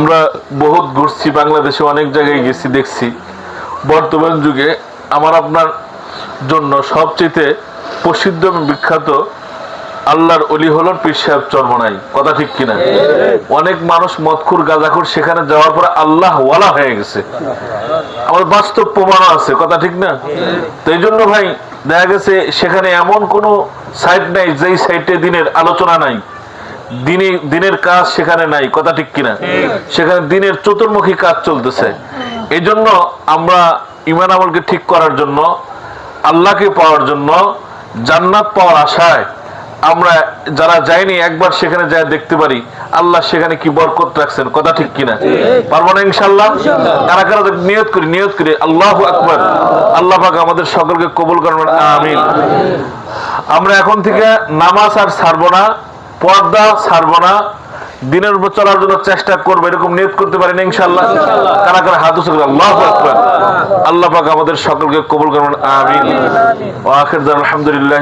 আমরা বহুত ঘুরছি, বাংলাদেশে অনেক জায়গায় গেছি, দেখছি। বর্তমান যুগে আমার আপনার জন্য সবচেয়ে প্রসিদ্ধ বিখ্যাত আল্লাহর অলি হলোর পীর সাহেব চর্মনাই। কথা ঠিক কিনা? অনেক মানুষ মদখুর, গাজাখুর, সেখানে যাওয়ার পরে আল্লাহ ওয়ালা হয়ে গেছে। আমার বাস্তব প্রমাণ আছে, কথা ঠিক না? তো জন্য ভাই, দেখা গেছে সেখানে এমন কোনো সাইট নাই, যেই সাইটে দিনের আলোচনা নাই। দিনে, দিনের কাজ সেখানে নাই, কথা ঠিক কিনা? সেখানে দিনের চতুর্মুখী কাজ চলতেছে। এই জন্য আমরা ইমান আমলকে ঠিক করার জন্য, আল্লাহকে পাওয়ার জন্য, জান্নাত পাওয়ার আশায় আমরা যারা যাইনি একবার সেখানে যায় দেখতে পারি, আল্লাহ সেখানে কি বরকত রাখছেন, কথা ঠিক কিনা? পারব না ইনশাল্লাহ কারা কারা নিয়ত করি নিয়ত করি, আল্লাহ আকবর। আল্লাহ পাক আমাদের সকলকে কবুল করবেন আমিন। আমরা এখন থেকে নামাজ আর ছাড়বো না। পর্দা ছাড়বো না। দিনের উপর চলার জন্য চেষ্টা করব এরকম নিয়োগ করতে পারেন ইনশাল্লাহ কারা কারা হাত উঁচু আল্লাহ আকবর। আল্লাহ পাক আমাদের সকলকে কবুল করবেন আমিন। আখির আলহামদুলিল্লাহ